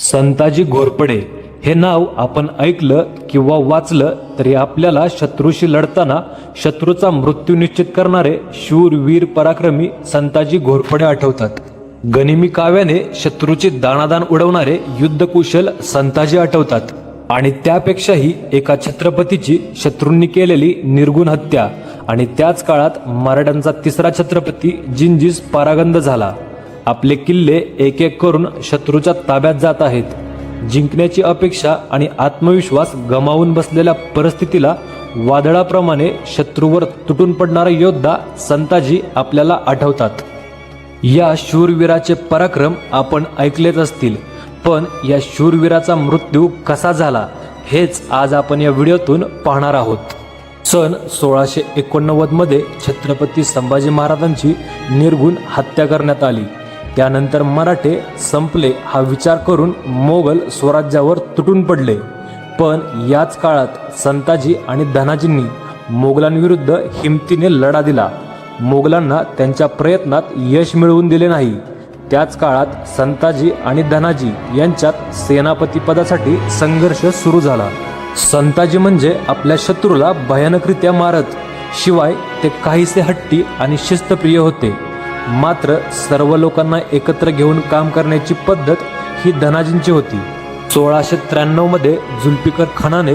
संताजी घोरपडे हे नाव आपण ऐकलं किंवा वाचलं तरी आपल्याला शत्रूशी लढताना शत्रूचा मृत्यू निश्चित करणारे शूर वीर पराक्रमी संताजी घोरपडे आठवतात. गनिमी काव्याने शत्रूची दाणादाण उडवणारे युद्धकुशल संताजी आठवतात आणि त्यापेक्षाही एका छत्रपतीची शत्रूंनी केलेली निर्गुण हत्या आणि त्याच काळात मराठ्यांचा तिसरा छत्रपती जिंजीस परागंद झाला. आपले किल्ले एक एक करून शत्रूच्या ताब्यात जात आहेत. जिंकण्याची अपेक्षा आणि आत्मविश्वास गमावून बसलेल्या परिस्थितीला वादळाप्रमाणे शत्रूवर तुटून पडणारा योद्धा संताजी आपल्याला आठवतात. या शूरवीराचे पराक्रम आपण ऐकलेच असतील पण या शूरवीराचा मृत्यू कसा झाला हेच आज आपण या व्हिडिओतून पाहणार आहोत. सन सोळाशे एकोणनव्वदमध्ये छत्रपती संभाजी महाराजांची निर्गुण हत्या करण्यात आली. त्यानंतर मराठे संपले हा विचार करून मोगल स्वराज्यावर तुटून पडले. पण याच काळात संताजी आणि धनाजींनी मोगलांविरुद्ध हिमतीने लढा दिला. मोगलांना त्यांच्या प्रयत्नात यश मिळवून दिले नाही. त्याच काळात संताजी आणि धनाजी यांच्यात सेनापतीपदासाठी संघर्ष सुरू झाला. संताजी म्हणजे आपल्या शत्रूला भयानकरित्या मारत शिवाय ते काहीसे हट्टी आणि शिस्तप्रिय होते. मात्र सर्व लोकांना एकत्र घेऊन काम करण्याची पद्धत ही धनाजींची होती. सोळाशे त्र्याण्णवमध्ये जुल्फिकर खानाने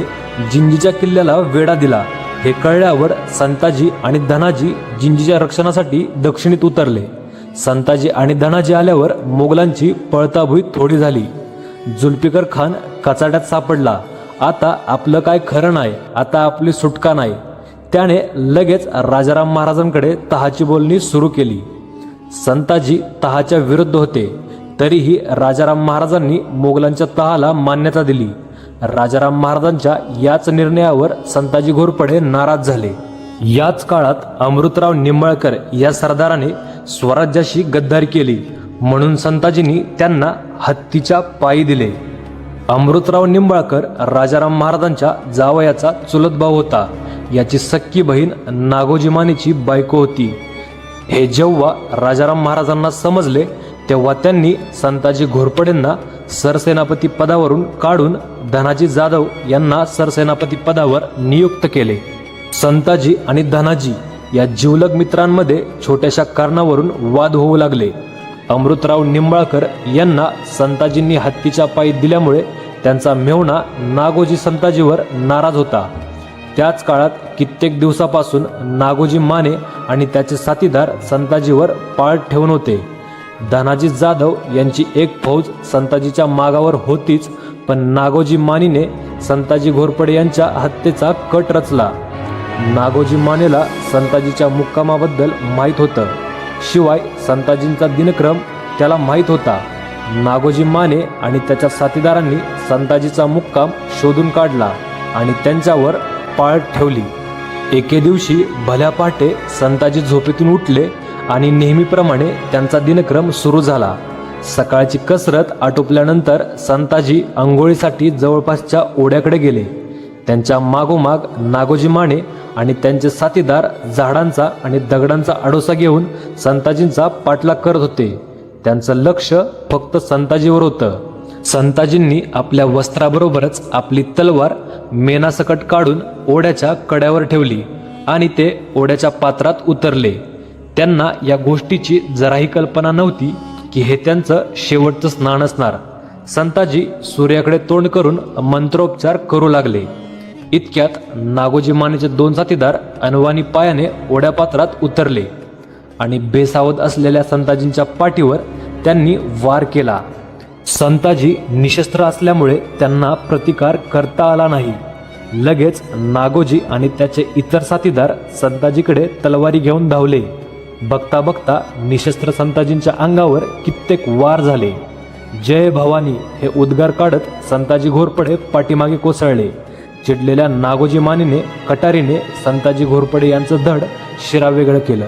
जिंजीच्या किल्ल्याला वेढा दिला. हे कळल्यावर संताजी आणि धनाजी जिंजीच्या रक्षणासाठी दक्षिणेत उतरले. संताजी आणि धनाजी आल्यावर मोगलांची पळताभुई थोडी झाली. जुल्फिकर खान कचाट्यात सापडला. आता आपलं काय खरं नाही आता आपली सुटका नाही. त्याने लगेच राजाराम महाराजांकडे तहाची बोलणी सुरू केली. संताजी तहाच्या विरुद्ध होते. तरीही राजाराम महाराजांनी मोगलांच्या तहाला मान्यता दिली. राजाराम महाराजांच्या याच निर्णयावर संताजी घोरपडे नाराज झाले. याच काळात अमृतराव निंबाळकर या सरदाराने स्वराज्याशी गद्दारी केली. म्हणून संताजींनी त्यांना हत्तीच्या पायी दिले. अमृतराव निंबाळकर राजाराम महाराजांच्या जावयाचा चुलत भाऊ होता. याची सख्खी बहीण नागोजी मानेची बायको होती. हे जेव्हा राजाराम महाराजांना समजले तेव्हा त्यांनी संताजी घोरपडेंना सरसेनापती पदावरून काढून धनाजी जाधव यांना सरसेनापती पदावर नियुक्त केले. संताजी आणि धनाजी या जिवलग मित्रांमध्ये छोट्याशा कारणावरून वाद होऊ लागले. अमृतराव निंबाळकर यांना संताजींनी हत्तीच्या पायी दिल्यामुळे त्यांचा मेवणा नागोजी संताजीवर नाराज होता. त्याच काळात कित्येक दिवसापासून नागोजी माने आणि त्याचे साथीदार संताजीवर पाळ ठेवून होते. धनाजी जाधव यांची एक फौज संताजीच्या मागावर होतीच पण नागोजी मानीने संताजी घोरपडे यांच्या हत्येचा कट रचला. नागोजी मानेला संताजीच्या मुक्कामाबद्दल माहीत होतं. शिवाय संताजींचा दिनक्रम त्याला माहीत होता. नागोजी माने आणि त्याच्या साथीदारांनी संताजीचा मुक्काम शोधून काढला आणि त्यांच्यावर पाळ ठेवली. एके दिवशी भल्या पहाटे संताजी झोपेतून उठले आणि नेहमीप्रमाणे त्यांचा दिनक्रम सुरू झाला. सकाळची कसरत आटोपल्यानंतर संताजी आंघोळीसाठी जवळपासच्या ओढ्याकडे गेले. त्यांच्या मागोमाग नागोजी माने आणि त्यांचे साथीदार झाडांचा आणि दगडांचा आडोसा घेऊन संताजींचा पाठलाग करत होते. त्यांचं लक्ष फक्त संताजीवर होतं. संताजींनी आपल्या वस्त्राबरोबरच आपली तलवार मेनासकट काढून ओढ्याच्या कड्यावर ठेवली आणि ते ओढ्याच्या पात्रात उतरले. त्यांना या गोष्टीची जराही कल्पना नव्हती की हे त्यांचं शेवटचं स्नान असणार. संताजी सूर्याकडे तोंड करून मंत्रोपचार करू लागले. इतक्यात नागोजी मानेचे दोन साथीदार अनवानी पायाने ओढ्या पात्रात उतरले आणि बेसावध असलेल्या संताजींच्या पाठीवर त्यांनी वार केला. संताजी निशस्त्र असल्यामुळे त्यांना प्रतिकार करता आला नाही. लगेच नागोजी आणि त्याचे इतर साथीदार संताजीकडे तलवारी घेऊन धावले. बघता बघता निशस्त्र संताजींच्या अंगावर कित्येक वार झाले. जय भवानी हे उद्गार काढत संताजी घोरपडे पाठीमागे कोसळले. चिडलेल्या नागोजी मानेने कटारीने संताजी घोरपडे यांचं धड शिरावेगळं केलं.